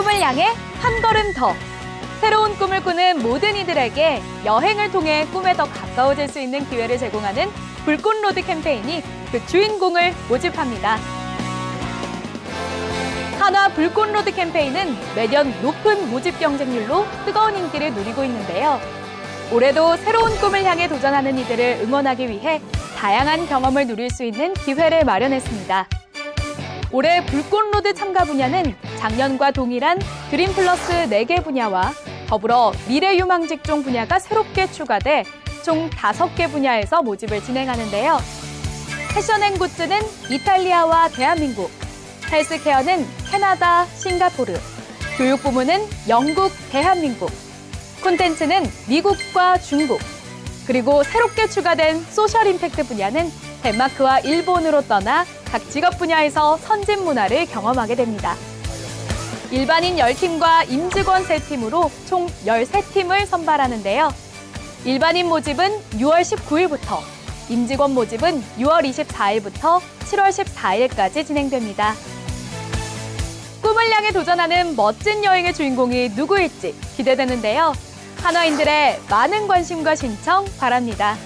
꿈을 향해 한 걸음 더. 새로운 꿈을 꾸는 모든 이들에게 여행을 통해 꿈에 더 가까워질 수 있는 기회를 제공하는 불꽃로드 캠페인이 그 주인공을 모집합니다. 한화 불꽃로드 캠페인은 매년 높은 모집 경쟁률로 뜨거운 인기를 누리고 있는데요. 올해도 새로운 꿈을 향해 도전하는 이들을 응원하기 위해 다양한 경험을 누릴 수 있는 기회를 마련했습니다. 올해 불꽃로드 참가 분야는 작년과 동일한 그린 플러스 4개 분야와 더불어 미래유망 직종 분야가 새롭게 추가돼 총 5개 분야에서 모집을 진행하는데요. 패션 앤 굿즈는 이탈리아와 대한민국, 헬스케어는 캐나다, 싱가포르, 교육 부문은 영국, 대한민국, 콘텐츠는 미국과 중국, 그리고 새롭게 추가된 소셜 임팩트 분야는 덴마크와 일본으로 떠나 각 직업 분야에서 선진 문화를 경험하게 됩니다. 일반인 10팀과 임직원 3팀으로 총 13팀을 선발하는데요. 일반인 모집은 6월 19일부터, 임직원 모집은 6월 24일부터 7월 14일까지 진행됩니다. 꿈을 향해 도전하는 멋진 여행의 주인공이 누구일지 기대되는데요. 한화인들의 많은 관심과 신청 바랍니다.